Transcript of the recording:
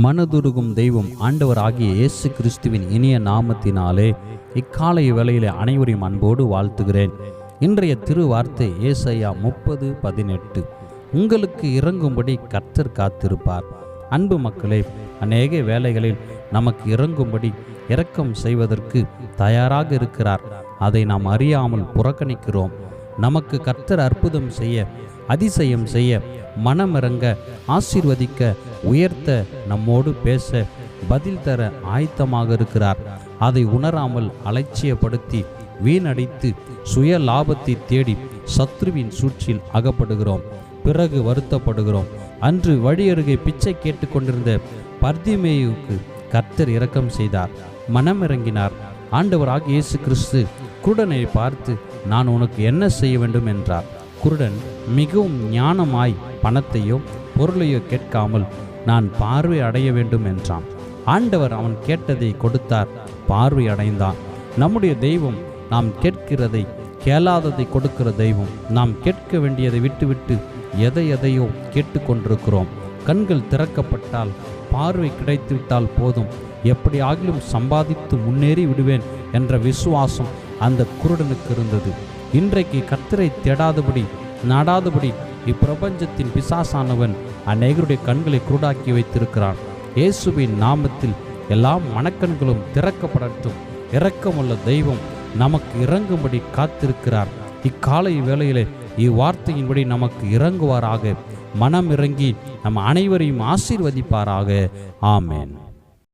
மனதுருகும் தெய்வம் ஆண்டவர் ஆகிய இயேசு கிறிஸ்துவின் இனிய நாமத்தினாலே இக்காலை வேளையிலே அனைவரையும் அன்போடு வாழ்த்துகிறேன். இன்றைய திருவார்த்தை ஏசையா முப்பது பதினெட்டு. உங்களுக்கு இறங்கும்படி கர்த்தர் காத்திருப்பார். அன்பு மக்களே அநேக வேலைகளில் நமக்கு இறங்கும்படி இரக்கம் செய்வதற்கு தயாராக இருக்கிறார். அதை நாம் அறியாமல் புறக்கணிக்கிறோம். நமக்கு கர்த்தர் அற்புதம் செய்ய அதிசயம் செய்ய மனமிறங்க ஆசீர்வதிக்க உயர்த்த நம்மோடு பேச பதில் தர ஆயத்தமாக இருக்கிறார். அதை உணராமல் அலட்சியப்படுத்தி வீணடித்து சுய லாபத்தை தேடி சத்ருவின் சூழ்ச்சியில் அகப்படுகிறோம். பிறகு வருத்தப்படுகிறோம். அன்று வழியருகே பிச்சை கேட்டுக்கொண்டிருந்த பர்திமேயுக்கு கர்த்தர் இரக்கம் செய்தார். மனமிறங்கினார். ஆண்டவராக இயேசு கிறிஸ்து குருடனை பார்த்து நான் உனக்கு என்ன செய்ய வேண்டும் என்றார். குருடன் மிகவும் ஞானமாய் பணத்தையோ பொருளையோ கேட்காமல் நான் பார்வை அடைய வேண்டும் என்றான். ஆண்டவர் அவன் கேட்டதை கொடுத்தார் பார்வை அடைந்தான். நம்முடைய தெய்வம் நாம் கேட்கிறதை கேளாததை கொடுக்கிற தெய்வம் நாம் கேட்க வேண்டியதை விட்டுவிட்டு எதை எதையோ கேட்டுக்கொண்டிருக்கிறோம் கண்கள் திறக்கப்பட்டால் பார்வை கிடைத்துவிட்டால் போதும். எப்படி ஆகிலும் சம்பாதித்து முன்னேறி விடுவேன் என்ற விசுவாசம் அந்த குருடனுக்கு இருந்தது. இன்றைக்கு கத்தரை தேடாதபடி நாடாதபடி இப்பிரபஞ்சத்தின் பிசாசானவன் அநேகருடைய கண்களை குருடாக்கி வைத்திருக்கிறான். இயேசுவின் நாமத்தில் எல்லா மனக்கண்களும் திறக்கப்படட்டும். இரக்கமுள்ள தெய்வம் நமக்கு இறங்கும்படி காத்திருக்கிறார். இக்காலை வேளையிலே இவ்வார்த்தையின்படி நமக்கு இறங்குவாராக. மனம் இறங்கி நம் அனைவரையும் ஆசீர்வதிப்பாராக. ஆமேன்.